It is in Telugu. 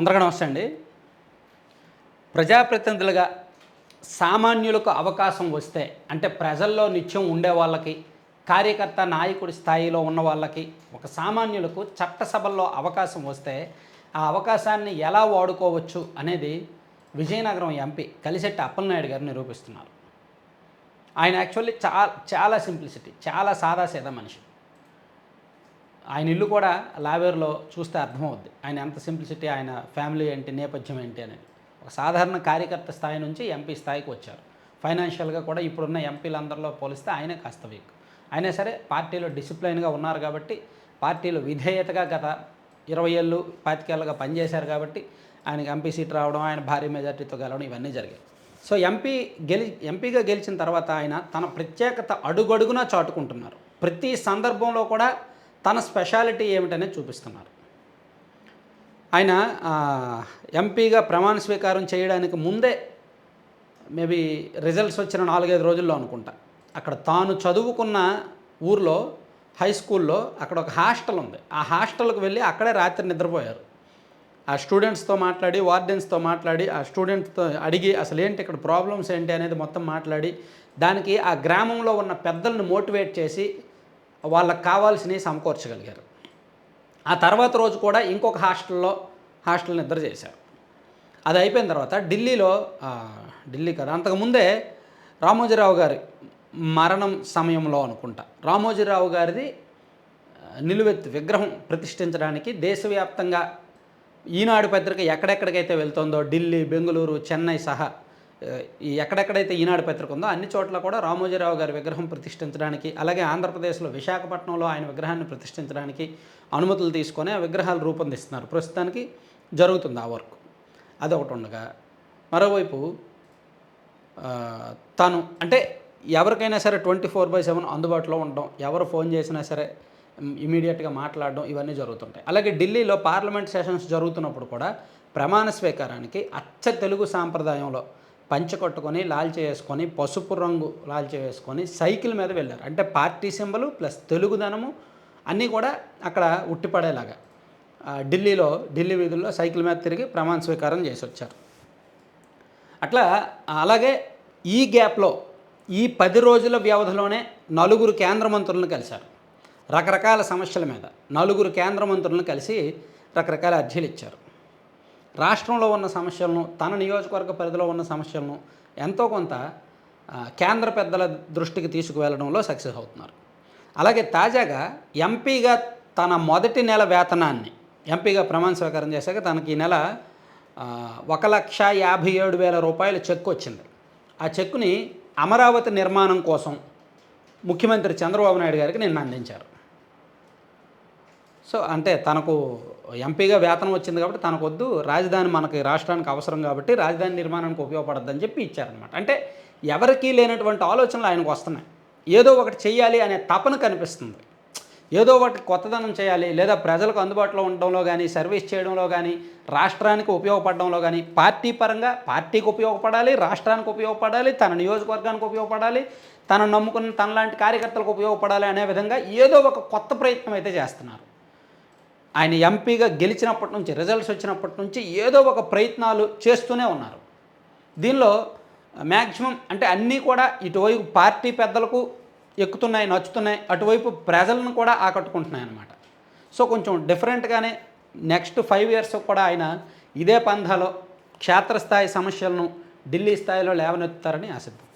అందరికీ నమస్తే అండి. ప్రజాప్రతినిధులుగా సామాన్యులకు అవకాశం వస్తే అంటే ప్రజల్లో నిత్యం ఉండే వాళ్ళకి కార్యకర్త నాయకుడి స్థాయిలో ఉన్న వాళ్ళకి ఒక సామాన్యులకు చట్టసభల్లో అవకాశం వస్తే ఆ అవకాశాన్ని ఎలా వాడుకోవచ్చు అనేది విజయనగరం ఎంపీ కలిసెట్టి అప్పలనాయుడు గారు నిరూపిస్తున్నారు. ఆయన యాక్చువల్లీ చాలా చాలా సింప్లిసిటీ చాలా సాదాసీదా మనిషి. ఆయన ఇల్లు కూడా లావేరులో చూస్తే అర్థమవుద్ది. ఆయన ఎంత సింప్లిసిటీ ఆయన ఫ్యామిలీ ఏంటి నేపథ్యం ఏంటి అనేది. ఒక సాధారణ కార్యకర్త స్థాయి నుంచి ఎంపీ స్థాయికి వచ్చారు. ఫైనాన్షియల్గా కూడా ఇప్పుడున్న ఎంపీలందరిలో పోలిస్తే ఆయనే కాస్త వీక్. అయినా సరే పార్టీలో డిసిప్లైన్గా ఉన్నారు కాబట్టి పార్టీలో విధేయతగా గత ఇరవై ఏళ్ళు పాతికేళ్ళగా పనిచేశారు కాబట్టి ఆయనకి ఎంపీ సీట్ రావడం ఆయన భారీ మెజార్టీతో గెలవడం ఇవన్నీ జరిగాయి. సో ఎంపీ గెలి ఎంపీగా గెలిచిన తర్వాత ఆయన తన ప్రత్యేకత అడుగడుగునా చాటుకుంటున్నారు. ప్రతి సందర్భంలో కూడా తన స్పెషాలిటీ ఏమిటనేది చూపిస్తున్నారు. ఆయన ఎంపీగా ప్రమాణ స్వీకారం చేయడానికి ముందే మేబీ రిజల్ట్స్ వచ్చిన నాలుగైదు రోజుల్లో అనుకుంటా. అక్కడ తాను చదువుకున్న ఊర్లో హై స్కూల్లో అక్కడ ఒక హాస్టల్ ఉంది. ఆ హాస్టల్కి వెళ్ళి అక్కడే రాత్రి నిద్రపోయారు. ఆ స్టూడెంట్స్తో మాట్లాడి వార్డెన్స్తో మాట్లాడి ఆ స్టూడెంట్స్తో అడిగి అసలు ఏంటి ఇక్కడ ప్రాబ్లమ్స్ ఏంటి అనేది మొత్తం మాట్లాడి దానికి ఆ గ్రామంలో ఉన్న పెద్దలను మోటివేట్ చేసి వాళ్ళకి కావాల్సినవి సమకూర్చగలిగారు. ఆ తర్వాత రోజు కూడా ఇంకొక హాస్టల్లో హాస్టల్ నిద్ర చేశారు. అది అయిపోయిన తర్వాత ఢిల్లీలో ఢిల్లీ కదా అంతకుముందే రామోజీరావు గారి మరణం సమయంలో అనుకుంటా. రామోజీరావు గారిది నిలువెత్తు విగ్రహం ప్రతిష్ఠించడానికి దేశవ్యాప్తంగా ఈనాడు పత్రిక ఎక్కడెక్కడికైతే వెళ్తుందో ఢిల్లీ బెంగళూరు చెన్నై సహా ఎక్కడెక్కడైతే ఈనాడు పత్రిక ఉందో అన్ని చోట్ల కూడా రామోజీరావు గారి విగ్రహం ప్రతిష్ఠించడానికి అలాగే ఆంధ్రప్రదేశ్లో విశాఖపట్నంలో ఆయన విగ్రహాన్ని ప్రతిష్ఠించడానికి అనుమతులు తీసుకొని ఆ విగ్రహాలు రూపొందిస్తున్నారు. ప్రస్తుతానికి జరుగుతుంది ఆ వర్క్. అదొకటి ఉండగా మరోవైపు తను అంటే ఎవరికైనా సరే ట్వంటీ ఫోర్ బై సెవెన్ అందుబాటులో ఉండడం ఎవరు ఫోన్ చేసినా సరే ఇమీడియట్గా మాట్లాడడం ఇవన్నీ జరుగుతుంటాయి. అలాగే ఢిల్లీలో పార్లమెంట్ సెషన్స్ జరుగుతున్నప్పుడు కూడా ప్రమాణ స్వీకారానికి అచ్చ తెలుగు సాంప్రదాయంలో పంచ కొట్టుకొని లాల్చే వేసుకొని పసుపు రంగు లాల్చే వేసుకొని సైకిల్ మీద వెళ్ళారు. అంటే పార్టీ సింబలు ప్లస్ తెలుగుదనము అన్నీ కూడా అక్కడ ఉట్టిపడేలాగా. ఢిల్లీలో ఢిల్లీ వీధుల్లో సైకిల్ మీద తిరిగి ప్రమాణ స్వీకారం చేసి వచ్చారు అట్లా అలాగే ఈ గ్యాప్లో ఈ పది రోజుల వ్యవధిలోనే నలుగురు కేంద్ర మంత్రులను కలిశారు. రకరకాల సమస్యల మీద నలుగురు కేంద్ర మంత్రులను కలిసి రకరకాల అర్జీలు ఇచ్చారు. రాష్ట్రంలో ఉన్న సమస్యలను తన నియోజకవర్గ పరిధిలో ఉన్న సమస్యలను ఎంతో కొంత కేంద్ర పెద్దల దృష్టికి తీసుకువెళ్ళడంలో సక్సెస్ అవుతున్నారు. అలాగే తాజాగా ఎంపీగా తన మొదటి నెల వేతనాన్ని ఎంపీగా ప్రమాణ స్వీకారం చేశాక తనకి ఈ నెల ఒక లక్ష యాభై ఏడు వేల రూపాయల చెక్ వచ్చింది. ఆ చెక్కుని అమరావతి నిర్మాణం కోసం ముఖ్యమంత్రి చంద్రబాబు నాయుడు గారికి నిన్న అందించారు. సో అంటే తనకు ఎంపీగా వేతనం వచ్చింది కాబట్టి తనకు వద్దు రాజధాని మనకి రాష్ట్రానికి అవసరం కాబట్టి రాజధాని నిర్మాణానికి ఉపయోగపడద్దని చెప్పి ఇచ్చారనమాట అంటే ఎవరికీ లేనటువంటి ఆలోచనలు ఆయనకు వస్తున్నాయి. ఏదో ఒకటి చేయాలి అనే తపన కనిపిస్తుంది. ఏదో ఒకటి కొత్తదనం చేయాలి లేదా ప్రజలకు అందుబాటులో ఉండడంలో కానీ సర్వీస్ చేయడంలో కానీ రాష్ట్రానికి ఉపయోగపడడంలో కానీ పార్టీ పరంగా పార్టీకి ఉపయోగపడాలి రాష్ట్రానికి ఉపయోగపడాలి తన నియోజకవర్గానికి ఉపయోగపడాలి తను నమ్ముకున్న తనలాంటి కార్యకర్తలకు ఉపయోగపడాలి అనే విధంగా ఏదో ఒక కొత్త ప్రయత్నం అయితే చేస్తున్నారు. ఆయన ఎంపీగా గెలిచినప్పటి నుంచి రిజల్ట్స్ వచ్చినప్పటి నుంచి ఏదో ఒక ప్రయత్నాలు చేస్తూనే ఉన్నారు. దీనిలో మ్యాక్సిమం అంటే అన్నీ కూడా ఇటువైపు పార్టీ పెద్దలకు ఎక్కుతున్నాయి నచ్చుతున్నాయి అటువైపు ప్రజలను కూడా ఆకట్టుకుంటున్నాయి అన్నమాట. సో కొంచెం డిఫరెంట్గానే నెక్స్ట్ ఫైవ్ ఇయర్స్ కూడా ఆయన ఇదే పంధాలో క్షేత్రస్థాయి సమస్యలను ఢిల్లీ స్థాయిలో లేవనెత్తుతారని ఆశిద్దాం.